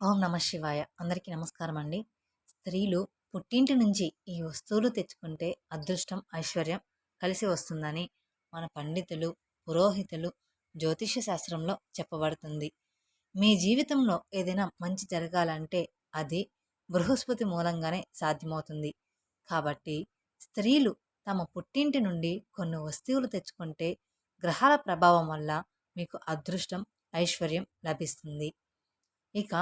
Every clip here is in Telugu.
ఓం నమ శివాయ. అందరికీ నమస్కారం అండి. స్త్రీలు పుట్టింటి నుంచి ఈ వస్తువులు తెచ్చుకుంటే అదృష్టం ఐశ్వర్యం కలిసి వస్తుందని మన పండితులు పురోహితులు జ్యోతిష శాస్త్రంలో చెప్పబడుతుంది. మీ జీవితంలో ఏదైనా మంచి జరగాలంటే అది బృహస్పతి మూలంగానే సాధ్యమవుతుంది. కాబట్టి స్త్రీలు తమ పుట్టింటి నుండి కొన్ని వస్తువులు తెచ్చుకుంటే గ్రహాల ప్రభావం వల్ల మీకు అదృష్టం ఐశ్వర్యం లభిస్తుంది. ఇక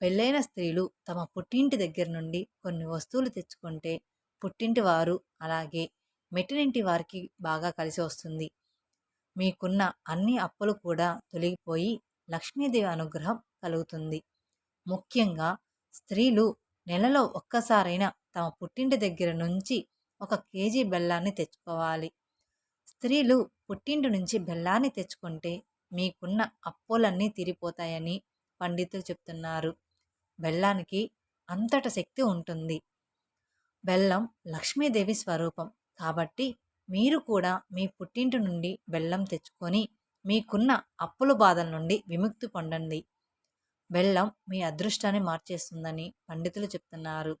పెళ్ళైన స్త్రీలు తమ పుట్టింటి దగ్గర నుండి కొన్ని వస్తువులు తెచ్చుకుంటే పుట్టింటి వారు అలాగే మెట్టినింటి వారికి బాగా కలిసి వస్తుంది. మీకున్న అన్ని అప్పులు కూడా తొలగిపోయి లక్ష్మీదేవి అనుగ్రహం కలుగుతుంది. ముఖ్యంగా స్త్రీలు నెలలో ఒక్కసారైనా తమ పుట్టింటి దగ్గర నుంచి ఒక కేజీ బెల్లాన్ని తెచ్చుకోవాలి. స్త్రీలు పుట్టింటి నుంచి బెల్లాన్ని తెచ్చుకుంటే మీకున్న అప్పులన్నీ తీరిపోతాయని పండితులు చెప్తున్నారు. బెల్లానికి అంతట శక్తి ఉంటుంది. బెల్లం లక్ష్మీదేవి స్వరూపం. కాబట్టి మీరు కూడా మీ పుట్టింటి నుండి బెల్లం తెచ్చుకొని మీకున్న అప్పుల బాధల నుండి విముక్తి పొందండి. బెల్లం మీ అదృష్టాన్ని మార్చేస్తుందని పండితులు చెప్తున్నారు.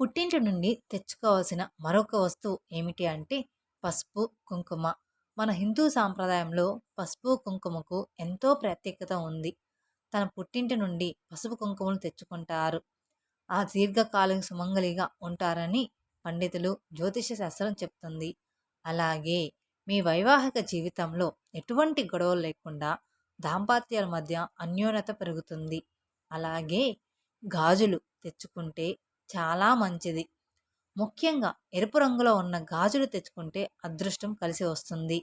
పుట్టింటి నుండి తెచ్చుకోవాల్సిన మరొక వస్తువు ఏమిటి అంటే పసుపు కుంకుమ. మన హిందూ సాంప్రదాయంలో పసుపు కుంకుమకు ఎంతో ప్రత్యేకత ఉంది. తన పుట్టింటి నుండి పసుపు కుంకుమలు తెచ్చుకుంటారు. ఆ దీర్ఘకాలం సుమంగలిగా ఉంటారని పండితులు జ్యోతిష శాస్త్రం చెప్తుంది. అలాగే మీ వైవాహిక జీవితంలో ఎటువంటి గొడవలు లేకుండా దాంపత్యాల మధ్య అన్యోన్యత పెరుగుతుంది. అలాగే గాజులు తెచ్చుకుంటే చాలా మంచిది. ముఖ్యంగా ఎరుపు రంగులో ఉన్న గాజులు తెచ్చుకుంటే అదృష్టం కలిసి వస్తుంది.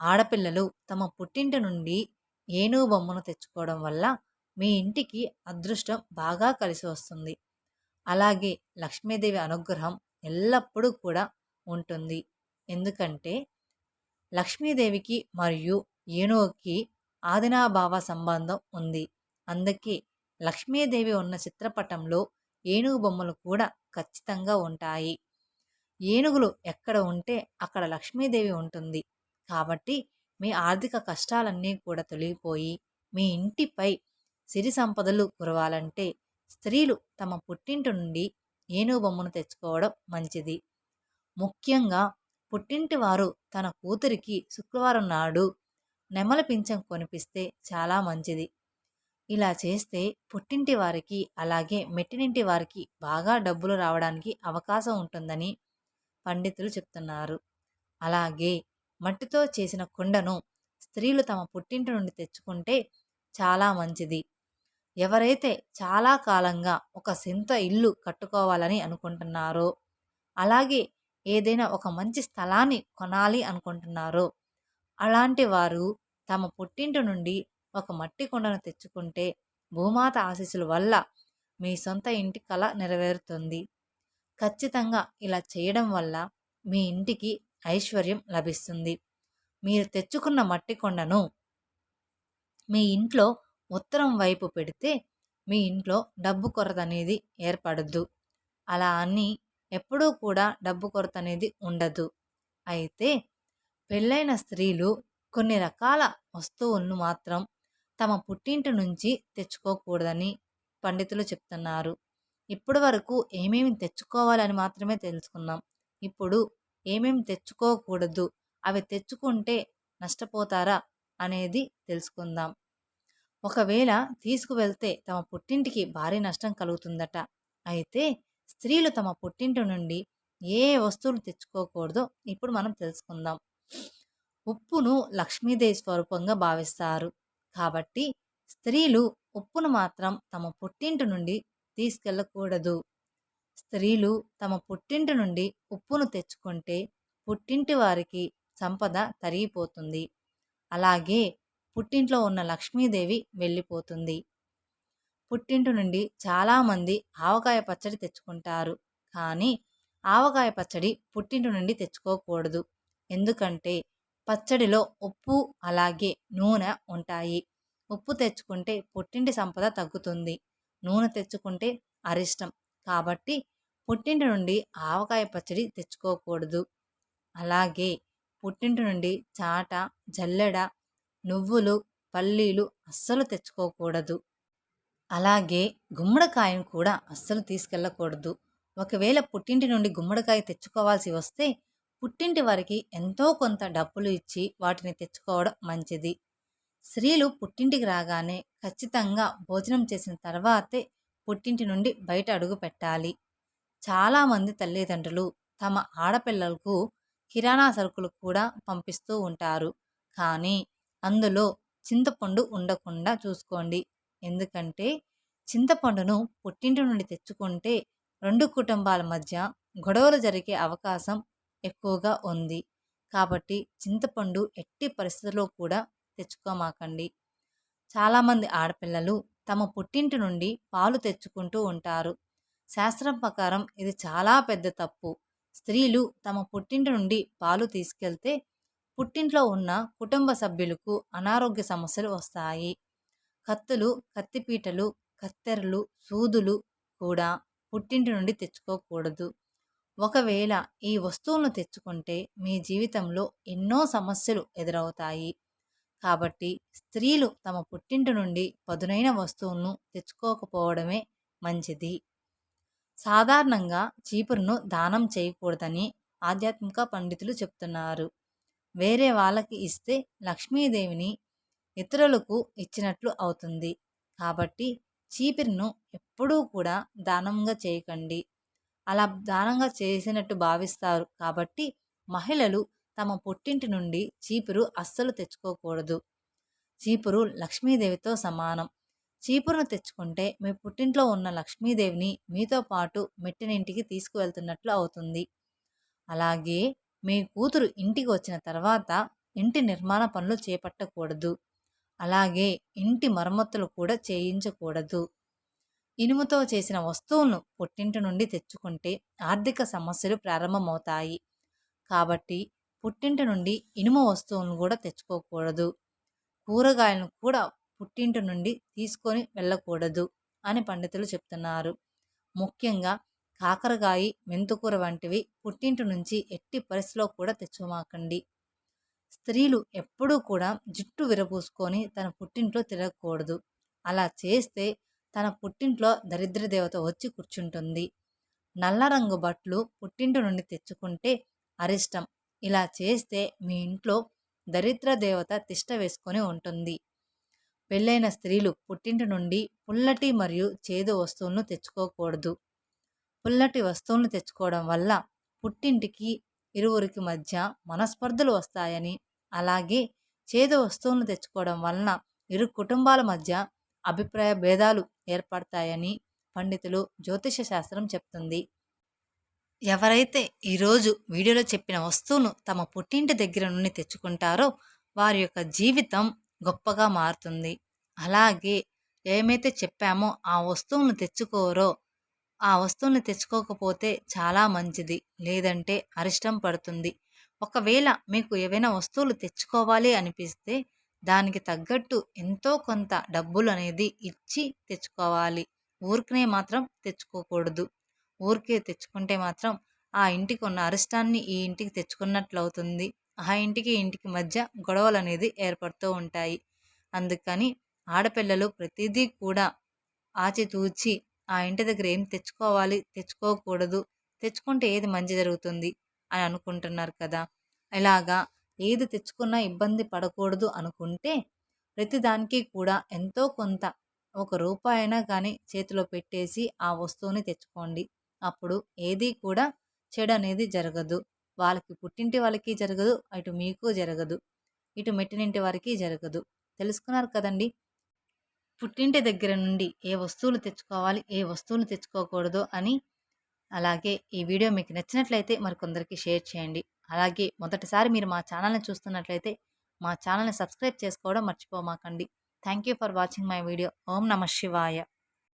ఆడపిల్లలు తమ పుట్టింటి నుండి ఏనుగు బొమ్మను తెచ్చుకోవడం వల్ల మీ ఇంటికి అదృష్టం బాగా కలిసి వస్తుంది. అలాగే లక్ష్మీదేవి అనుగ్రహం ఎల్లప్పుడూ కూడా ఉంటుంది. ఎందుకంటే లక్ష్మీదేవికి మరియు ఏనుగుకి ఆదినాభావ సంబంధం ఉంది. అందుకే లక్ష్మీదేవి ఉన్న చిత్రపటంలో ఏనుగు బొమ్మలు కూడా ఖచ్చితంగా ఉంటాయి. ఏనుగులు ఎక్కడ ఉంటే అక్కడ లక్ష్మీదేవి ఉంటుంది. కాబట్టి మీ ఆర్థిక కష్టాలన్నీ కూడా తొలగిపోయి మీ ఇంటిపై సిరి సంపదలు కురవాలంటే స్త్రీలు తమ పుట్టింటి నుండి ఏనుగు బొమ్మను తెచ్చుకోవడం మంచిది. ముఖ్యంగా పుట్టింటి వారు తన కూతురికి శుక్రవారం నాడు నెమల పింఛం కొనిపిస్తే చాలా మంచిది. ఇలా చేస్తే పుట్టింటి వారికి అలాగే మెట్టినింటి వారికి బాగా డబ్బులు రావడానికి అవకాశం ఉంటుందని పండితులు చెప్తున్నారు. అలాగే మట్టితో చేసిన కుండను స్త్రీలు తమ పుట్టింటి నుండి తెచ్చుకుంటే చాలా మంచిది. ఎవరైతే చాలా కాలంగా ఒక సింత ఇల్లు కట్టుకోవాలని అనుకుంటున్నారో అలాగే ఏదైనా ఒక మంచి స్థలాన్ని కొనాలి అనుకుంటున్నారో అలాంటి వారు తమ పుట్టింటి నుండి ఒక మట్టి కుండను తెచ్చుకుంటే భూమాత ఆశీస్సుల వల్ల మీ సొంత ఇంటి కళ నెరవేరుతుంది. ఖచ్చితంగా ఇలా చేయడం వల్ల మీ ఇంటికి ఐశ్వర్యం లభిస్తుంది. మీరు తెచ్చుకున్న మట్టి కొండను మీ ఇంట్లో ఉత్తరం వైపు పెడితే మీ ఇంట్లో డబ్బు కొరత అనేది ఏర్పడద్దు. అలా అని ఎప్పుడూ కూడా డబ్బు కొరత అనేది ఉండదు. అయితే పెళ్ళైన స్త్రీలు కొన్ని రకాల వస్తువులను మాత్రం తమ పుట్టింటి నుంచి తెచ్చుకోకూడదని పండితులు చెప్తున్నారు. ఇప్పటి వరకు ఏమేమి తెచ్చుకోవాలని మాత్రమే తెలుసుకున్నాం. ఇప్పుడు ఏమేం తెచ్చుకోకూడదు అవి తెచ్చుకుంటే నష్టపోతారా అనేది తెలుసుకుందాం. ఒకవేళ తీసుకువెళ్తే తమ పుట్టింటికి భారీ నష్టం కలుగుతుందట. అయితే స్త్రీలు తమ పుట్టింటి నుండి ఏ వస్తువులు తెచ్చుకోకూడదో ఇప్పుడు మనం తెలుసుకుందాం. ఉప్పును లక్ష్మీదేవి స్వరూపంగా భావిస్తారు. కాబట్టి స్త్రీలు ఉప్పును మాత్రం తమ పుట్టింటి నుండి తీసుకెళ్ళకూడదు. స్త్రీలు తమ పుట్టింటి నుండి ఉప్పును తెచ్చుకుంటే పుట్టింటి వారికి సంపద తరిగిపోతుంది. అలాగే పుట్టింట్లో ఉన్న లక్ష్మీదేవి వెళ్ళిపోతుంది. పుట్టింటి నుండి చాలామంది ఆవకాయ పచ్చడి తెచ్చుకుంటారు. కానీ ఆవకాయ పచ్చడి పుట్టింటి నుండి తెచ్చుకోకూడదు. ఎందుకంటే పచ్చడిలో ఉప్పు అలాగే నూనె ఉంటాయి. ఉప్పు తెచ్చుకుంటే పుట్టింటి సంపద తగ్గుతుంది. నూనె తెచ్చుకుంటే అరిష్టం కాబట్టి పుట్టింటి నుండి ఆవకాయ పచ్చడి తెచ్చుకోకూడదు. అలాగే పుట్టింటి నుండి చాట జల్లెడ నువ్వులు పల్లీలు అస్సలు తెచ్చుకోకూడదు. అలాగే గుమ్మడికాయను కూడా అస్సలు తీసుకెళ్ళకూడదు. ఒకవేళ పుట్టింటి నుండి గుమ్మడికాయ తెచ్చుకోవాల్సి వస్తే పుట్టింటి వారికి ఎంతో కొంత డబ్బులు ఇచ్చి వాటిని తెచ్చుకోవడం మంచిది. స్త్రీలు పుట్టింటికి రాగానే ఖచ్చితంగా భోజనం చేసిన తర్వాతే పుట్టింటి నుండి బయట అడుగు పెట్టాలి. చాలామంది తల్లిదండ్రులు తమ ఆడపిల్లలకు కిరాణా సరుకులు కూడా పంపిస్తూ ఉంటారు. కానీ అందులో చింతపండు ఉండకుండా చూసుకోండి. ఎందుకంటే చింతపండును పుట్టింటి నుండి తెచ్చుకుంటే రెండు కుటుంబాల మధ్య గొడవలు జరిగే అవకాశం ఎక్కువగా ఉంది. కాబట్టి చింతపండు ఎట్టి పరిస్థితుల్లో కూడా తెచ్చుకోమాకండి. చాలామంది ఆడపిల్లలు తమ పుట్టింటి నుండి పాలు తెచ్చుకుంటూ ఉంటారు. శాస్త్రం ప్రకారం ఇది చాలా పెద్ద తప్పు. స్త్రీలు తమ పుట్టింటి నుండి పాలు తీసుకెళ్తే పుట్టింట్లో ఉన్న కుటుంబ సభ్యులకు అనారోగ్య సమస్యలు వస్తాయి. కత్తులు కత్తిపీటలు కత్తెరలు సూదులు కూడా పుట్టింటి నుండి తెచ్చుకోకూడదు. ఒకవేళ ఈ వస్తువులను తెచ్చుకుంటే మీ జీవితంలో ఎన్నో సమస్యలు ఎదురవుతాయి. కాబట్టి స్త్రీలు తమ పుట్టింటి నుండి పదునైన వస్తువులను తెచ్చుకోకపోవడమే మంచిది. సాధారణంగా చీపురును దానం చేయకూడదని ఆధ్యాత్మిక పండితులు చెప్తున్నారు. వేరే వాళ్ళకి ఇస్తే లక్ష్మీదేవిని ఇతరులకు ఇచ్చినట్లు అవుతుంది. కాబట్టి చీపురును ఎప్పుడూ కూడా దానంగా చేయకండి. అలా దానంగా చేసినట్టు భావిస్తారు. కాబట్టి మహిళలు తమ పుట్టింటి నుండి చీపురు అస్సలు తెచ్చుకోకూడదు. చీపురు లక్ష్మీదేవితో సమానం. చీపురును తెచ్చుకుంటే మీ పుట్టింట్లో ఉన్న లక్ష్మీదేవిని మీతో పాటు మెట్టినింటికి తీసుకువెళ్తున్నట్లు అవుతుంది. అలాగే మీ కూతురు ఇంటికి వచ్చిన తర్వాత ఇంటి నిర్మాణ పనులు చేపట్టకూడదు. అలాగే ఇంటి మరమ్మతులు కూడా చేయించకూడదు. ఇనుముతో చేసిన వస్తువులను పుట్టింటి నుండి తెచ్చుకుంటే ఆర్థిక సమస్యలు ప్రారంభమవుతాయి. కాబట్టి పుట్టింటి నుండి ఇనుము వస్తువులను కూడా తెచ్చుకోకూడదు. కూరగాయలను కూడా పుట్టింటి నుండి తీసుకొని వెళ్ళకూడదు అని పండితులు చెప్తున్నారు. ముఖ్యంగా కాకరకాయ మెంతుకూర వంటివి పుట్టింటి నుంచి ఎట్టి పరిస్థితిలో కూడా తెచ్చుమాకండి స్త్రీలు ఎప్పుడూ కూడా జుట్టు విరబూసుకొని తన పుట్టింట్లో తిరగకూడదు. అలా చేస్తే తన పుట్టింట్లో దరిద్ర దేవత వచ్చి కూర్చుంటుంది. నల్ల రంగు బట్టలు పుట్టింటి నుండి తెచ్చుకుంటే అరిష్టం. ఇలా చేస్తే మీ ఇంట్లో దరిద్ర దేవత తిష్ట వేసుకొని ఉంటుంది. పెళ్ళైన స్త్రీలు పుట్టింటి నుండి పుల్లటి మరియు చేదు వస్తువులను తెచ్చుకోకూడదు. పుల్లటి వస్తువులను తెచ్చుకోవడం వల్ల పుట్టింటికి ఇరువురికి మధ్య మనస్పర్ధలు వస్తాయని అలాగే చేదు వస్తువులను తెచ్చుకోవడం వలన ఇరు కుటుంబాల మధ్య అభిప్రాయ భేదాలు ఏర్పడతాయని పండితులు జ్యోతిష శాస్త్రం చెప్తుంది. ఎవరైతే ఈరోజు వీడియోలో చెప్పిన వస్తువును తమ పుట్టింటి దగ్గర నుండి తెచ్చుకుంటారో వారి యొక్క జీవితం గొప్పగా మారుతుంది. అలాగే ఏమైతే చెప్పామో ఆ వస్తువును తెచ్చుకోరో ఆ వస్తువుని తెచ్చుకోకపోతే చాలా మంచిది లేదంటే అరిష్టం పడుతుంది. ఒకవేళ మీకు ఏవైనా వస్తువులు తెచ్చుకోవాలి అనిపిస్తే దానికి తగ్గట్టు ఎంతో కొంత డబ్బులు అనేది ఇచ్చి తెచ్చుకోవాలి. ఊరికనే మాత్రం తెచ్చుకోకూడదు. ఊరికే తెచ్చుకుంటే మాత్రం ఆ ఇంటికి ఉన్న అరిష్టాన్ని ఈ ఇంటికి తెచ్చుకున్నట్లు అవుతుంది ఆ ఇంటికి ఇంటికి మధ్య గొడవలు అనేది ఏర్పడుతూ ఉంటాయి. అందుకని ఆడపిల్లలు ప్రతిదీ కూడా ఆచితూచి ఆ ఇంటి దగ్గర ఏం తెచ్చుకోవాలి తెచ్చుకోకూడదు తెచ్చుకుంటే ఏది మంచి జరుగుతుంది అని అనుకుంటున్నారు కదా! ఇలాగా ఏది తెచ్చుకున్నా ఇబ్బంది పడకూడదు అనుకుంటే ప్రతిదానికి కూడా ఎంతో కొంత ఒక రూపాయి అయినా కానీ చేతిలో పెట్టేసి ఆ వస్తువుని తెచ్చుకోండి. అప్పుడు ఏది కూడా చెడు అనేది జరగదు. వాళ్ళకి పుట్టింటి వాళ్ళకి జరగదు అటు మీకు జరగదు ఇటు మెట్టినింటి వారికి జరగదు. తెలుసుకున్నారు కదండి? పుట్టింటి దగ్గర నుండి ఏ వస్తువులు తెచ్చుకోవాలి ఏ వస్తువులు తెచ్చుకోకూడదు అని అలాగే ఈ వీడియో మీకు నచ్చినట్లయితే మరికొందరికి షేర్ చేయండి. అలాగే మొదటిసారి మీరు మా ఛానల్ని చూస్తున్నట్లయితే మా ఛానల్ని సబ్స్క్రైబ్ చేసుకోవడం మర్చిపోమాకండి. Thank you for watching my video. ఓం నమ శివాయ.